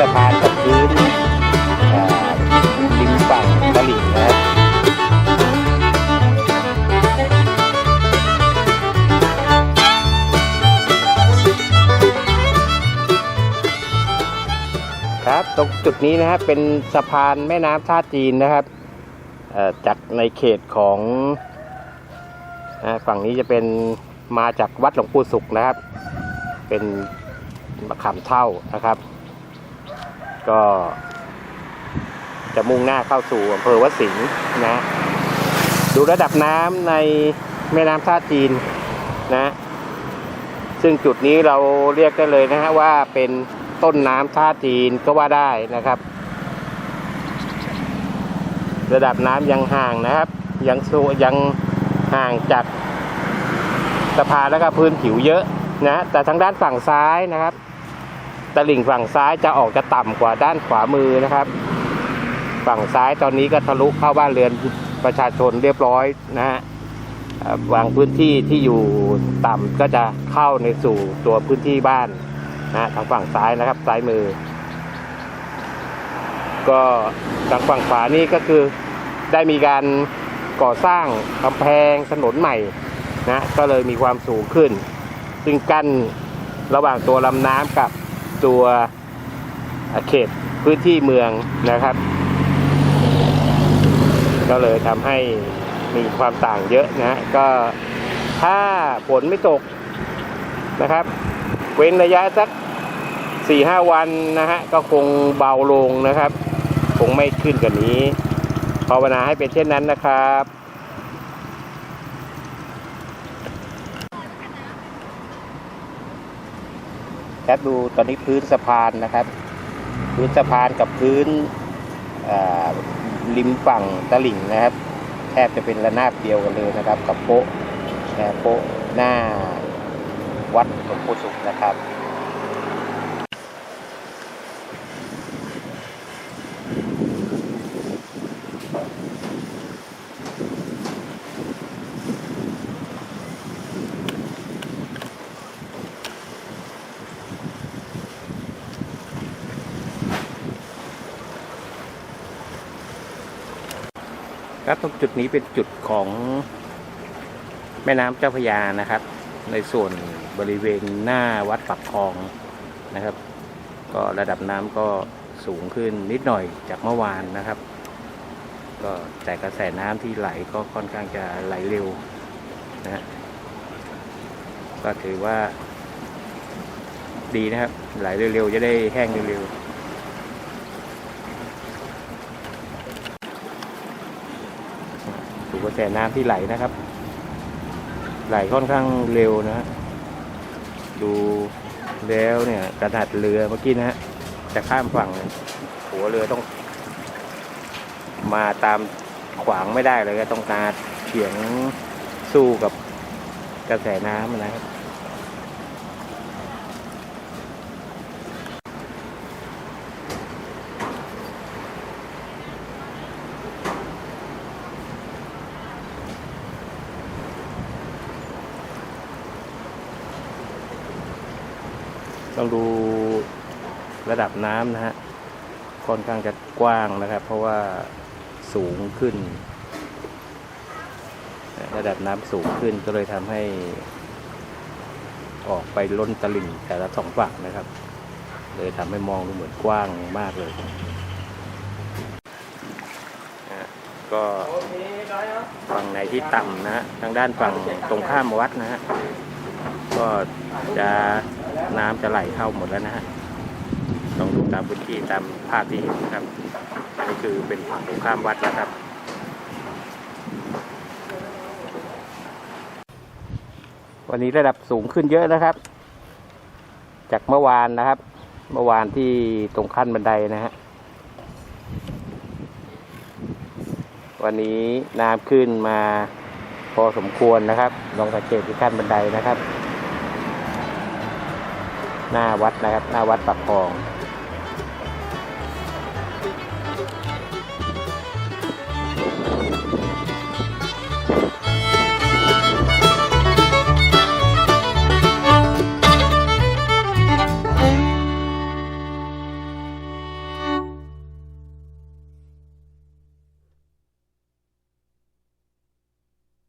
สะพานกับพื้นริมฝั่งตลิ่งนะครับครับตรงจุดนี้นะครับเป็นสะพานแม่น้ำท่าจีนนะครับจากในเขตของฝั่งนี้จะเป็นมาจากวัดหลวงปู่สุขนะครับ เป็นมะขามเท่านะครับ ก็ จะมุ่งหน้าเข้าสู่อำเภอวัดสิงห์นะ ดูระดับน้ำในแม่น้ำท่าจีนนะ ซึ่งจุดนี้เราเรียกได้เลยนะฮะว่าเป็นต้นน้ำท่าจีนก็ว่าได้นะครับ ระดับน้ำยังห่างนะครับ ยังสูยังห่างจากสะพานแล้วก็พื้นผิวเยอะนะ แต่ทางด้านฝั่งซ้ายนะครับ ตลิ่งฝั่งซ้ายจะออกจะต่ำกว่าด้านขวามือนะครับ ฝั่งซ้ายตอนนี้ก็ทะลุเข้าบ้านเรือนประชาชนเรียบร้อยนะฮะเอ่อบางพื้นที่ที่อยู่ต่ำก็จะเข้าในสู่ตัวพื้นที่บ้านนะทางฝั่งซ้ายนะครับซ้ายมือ ก็ทางฝั่งขวานี่ก็คือได้มีการก่อสร้างกำแพงถนนใหม่นะก็เลยมีความสูงขึ้น ซึ่งกั้นระหว่างตัวลำน้ำกับ ตัวเขตพื้นที่เมืองนะครับ ก็เลยทำให้มีความต่างเยอะนะฮะก็ถ้าฝนไม่ตกนะครับ เว้นระยะสักสี่ห้าวันนะฮะก็คงเบาลงนะครับ คงไม่ขึ้นกว่านี้ภาวนาให้เป็นเช่นนั้นนะครับ แคทดูตอนนี้พื้นสะพานนะครับ พื้นสะพานกับพื้นริมฝั่งตลิ่งนะครับแทบจะเป็นระนาบเดียวกันเลยนะครับ กับโป๊ะนะโป๊ะหน้าวัดหลวงปู่สุขนะครับ ครับตรงจุดนี้เป็นจุดของแม่น้ำเจ้าพยานะครับ ในส่วนบริเวณหน้าวัดปักคลองนะครับ ก็ระดับน้ำก็สูงขึ้นนิดหน่อยจากเมื่อวานนะครับ ก็แต่กระแสน้ำที่ไหลก็ค่อนข้างจะไหลเร็วนะฮะก็ถือว่าดีนะครับ ไหลเร็วๆจะได้แห้งเร็วๆ ดูก ระแสน้ำที่ไหลนะครับ ไหลค่อนข้างเร็วนะฮะดูแล้วเนี่ยกระดาษเรือเมื่อกี้นะฮะจะข้ามฝั่งหัวเรือต้อง มาตามขวางไม่ได้เลยก็ต้องการเฉียงสู้กับกระแสน้ำนะครับ ต้องดูระดับน้ำนะฮะค่อนข้างจะกว้างนะครับ เพราะว่าสูงขึ้น ระดับน้ำสูงขึ้นก็เลยทำให้ออกไปล้นตลิ่งแต่ละสองฝั่งนะครับ เลยทำให้มองดูเหมือนกว้างมากเลยฮะก็ฝั่งไหนที่ต่ำนะฮะทางด้านฝั่งตรงข้ามวัดนะฮะก็จะ น้ำจะไหลเข้าหมดแล้วนะฮะลองดูตามพื้นที่ตามภาพที่เห็นนะครับนี่คือเป็นฝั่งตรงข้ามวัดนะครับ วันนี้ระดับสูงขึ้นเยอะนะครับ จากเมื่อวานนะครับ เมื่อวานที่ตรงขั้นบันไดนะฮะวันนี้น้ำขึ้นมาพอสมควรนะครับ ลองสังเกตที่ขั้นบันไดนะครับ หน้าวัดนะครับ หน้าวัดปักคลอง